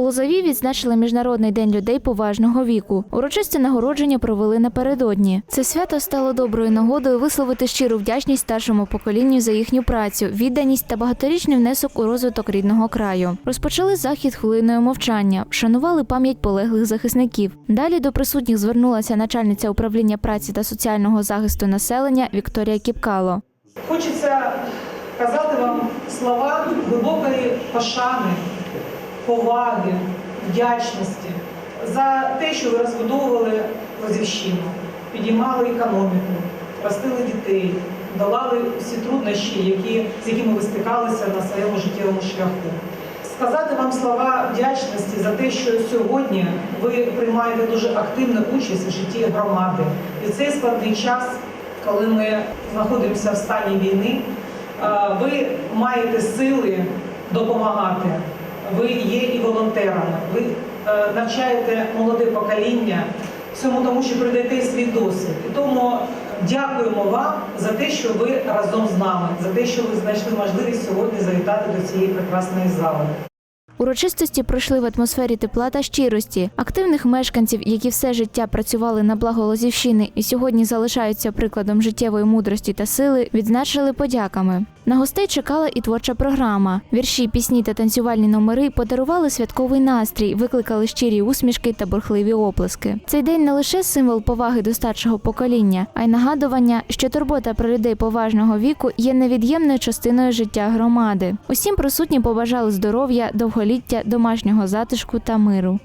У Лозові відзначили Міжнародний день людей поважного віку. Урочисте нагородження провели напередодні. Це свято стало доброю нагодою висловити щиру вдячність старшому поколінню за їхню працю, відданість та багаторічний внесок у розвиток рідного краю. Розпочали захід хвилиною мовчання, вшанували пам'ять полеглих захисників. Далі до присутніх звернулася начальниця управління праці та соціального захисту населення Вікторія Кіпкало. Хочеться казати вам слова глибокої пошани, поваги, вдячності за те, що ви розбудовували Лозівщину, підіймали економіку, ростили дітей, долали всі труднощі, які, з якими ви стикалися на своєму життєвому шляху. Сказати вам слова вдячності за те, що сьогодні ви приймаєте дуже активну участь в житті громади. І цей складний час, коли ми знаходимося в стані війни, ви маєте сили допомагати. Ви є і волонтерами, ви е, навчаєте молоде покоління всьому тому, що придаєте свій досвід. І тому дякуємо вам за те, що ви разом з нами, за те, що ви знайшли можливість сьогодні завітати до цієї прекрасної зали. Урочистості пройшли в атмосфері тепла та щирості. Активних мешканців, які все життя працювали на благо Лозівщини і сьогодні залишаються прикладом життєвої мудрості та сили, відзначили подяками. На гостей чекала і творча програма. Вірші, пісні та танцювальні номери подарували святковий настрій, викликали щирі усмішки та бурхливі оплески. Цей день не лише символ поваги до старшого покоління, а й нагадування, що турбота про людей поважного віку є невід'ємною частиною життя громади. Усім присутні побажали здоров'я, довголіття, домашнього затишку та миру.